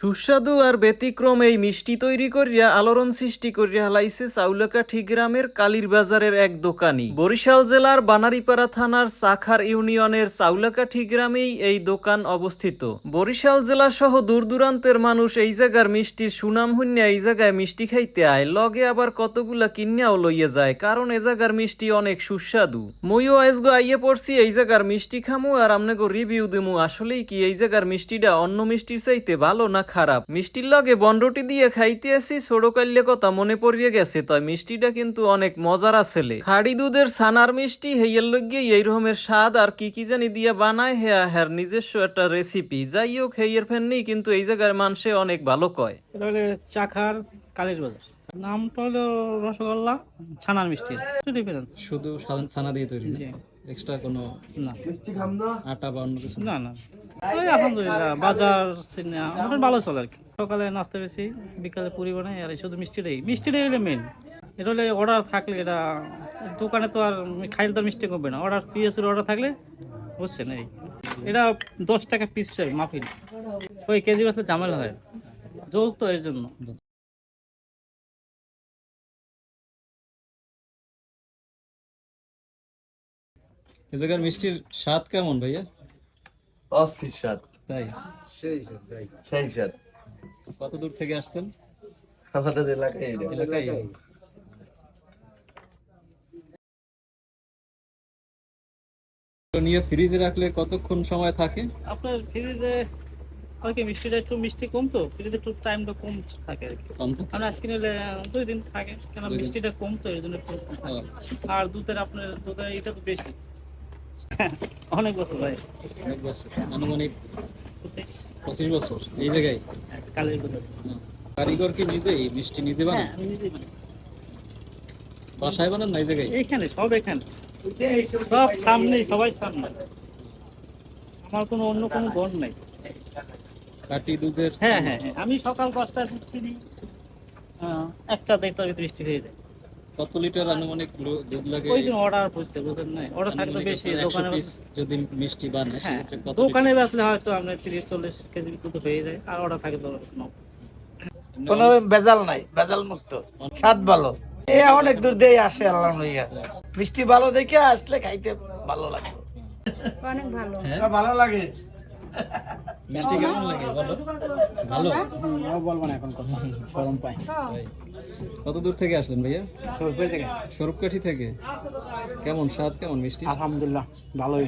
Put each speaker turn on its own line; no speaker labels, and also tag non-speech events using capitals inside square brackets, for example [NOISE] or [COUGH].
সুস্বাদু আর ব্যতিক্রম এই মিষ্টি তৈরি করিয়া আলোড়ন সৃষ্টি করিয়া হালাইছে চাউলাকাঠি গ্রামের কালীর বাজারের এক দোকানি। বরিশাল জেলার বানারীপাড়া থানার সাখার ইউনিয়নের চাউলাকাঠি গ্রামেই এই দোকান অবস্থিত। বরিশাল জেলা সহ দূর দূরান্তের মানুষ এই জায়গার মিষ্টির সুনাম হইয়া এই জায়গায় মিষ্টি খাইতে আয়। লগে আবার কতগুলা কিনিয়াও লইয়া যায়, কারণ এ জায়গার মিষ্টি অনেক সুস্বাদু। মইও আজগো আইয়ে পড়ছি, এই জায়গার মিষ্টি খামু আর আমনেগো রিভিউ দিমু। আসলেই কি এই জায়গার মিষ্টিটা অন্য মিষ্টির চাইতে ভালো না খারাপ। মিষ্টির লগে বন্ডটি দিয়ে খাইতে আসি ছোড়কাল্যে কথা মনে পড়িয়ে গেছে। তাই মিষ্টিটা কিন্তু অনেক মজার আসলে খাড়ি দুধের ছানার মিষ্টি হেইয়ের লগে এই রকমের স্বাদ আর কি কি জানি দিয়ে বানায় হেয়া হ্যার নিজস্ব একটা রেসিপি যাই হোক হেইয়ের ফ্যান নেই কিন্তু এই জায়গার মানুষে অনেক ভালো কয়।
চাখার কালীর বাজার। নামটা হলো রসগোল্লা ছানার মিষ্টি।
শুধু সাধারণ ছানা দিয়ে তৈরি এক্সট্রা কোনো
না।
আটা বা অন্য কিছু?
না না। ওই বাজার ভালো চলে আর কি। সকালে বিকালে শুধু মিষ্টিটাই মিষ্টিটাই হলো মেন এটা হলে অর্ডার থাকলে এটা, দোকানে তো আর খাইলে তো মিষ্টি না। অর্ডার অর্ডার থাকলে এই। এটা দশ টাকা পিস চাই ওই কেজি ঝামেলা হয়। জল জন্য।
এ জায়গার মিষ্টির স্বাদ কেমন ভাইয়া?
অস্থির স্বাদ।
তাই?
সেই স্বাদ
কত দূর থেকে আসছেন?
আমাদের এলাকায়
এলাকায় নিয়ে ফ্রিজে রাখলে কতক্ষণ সময় থাকে?
আপনার ফ্রিজে হয় কি মিষ্টিটা একটু মিষ্টি কম তো ফ্রিজে একটু টাইমটা কম থাকে আর কি।
কম থাকে?
আমরা আজকে নিলে দুই দিন থাকে কেন মিষ্টিটা কম তো এর জন্য। আর দুধের আপনার দুধের এটা তো বেশি। [LAUGHS] অনেক বছর ভাই।
অনেক বছর আনুমানিক
পঁচিশ।
বছর এই জায়গায়?
কালের দুধের
কারিগর কি নিজেই মিষ্টি নিজে
হ্যাঁ
বানান
আমি নিজেই বানাই।
বাসায় বানান না এই জায়গায়?
এইখানে সব এখানে। সব সামনে সবাই সামনে। আমার কোনো অন্য কোনো ঘর নাই।
কাটি দুধের
হ্যাঁ হ্যাঁ হ্যাঁ। আমি সকাল দশটায় দুধ কিনি। আহ, একটা দেড়টার ভিতরে বৃষ্টি হয়ে যায়।
কত লিটার আনুমানিক দুধ লাগে?
ওই জন্য অর্ডার করতে বুঝেন নাই? অর্ডার থাকলে বেশি দোকানে
যদি মিষ্টি বানায়
হ্যাঁ দোকানে বেচলে হয়তো আপনার তিরিশ চল্লিশ কেজি দুধ হয়ে যায় আর অর্ডার থাকে তো
কোনো ভেজাল নাই ভেজাল মুক্ত স্বাদ ভালো। এ অনেক দূর দিয়ে আসে আল্লাহ লইয়া। মিষ্টি ভালো দেখে আসলে খাইতে ভালো লাগে
অনেক ভালো।
ভালো লাগে।
মিষ্টি কেমন লাগে বলো? ভালো?
বলব না এখন কথা সরম পাই।
কত দূর থেকে আসলেন ভাইয়া?
সরকারি থেকে।
স্বরূপকাঠি থেকে? কেমন স্বাদ কেমন মিষ্টি?
আলহামদুলিল্লাহ ভালোই।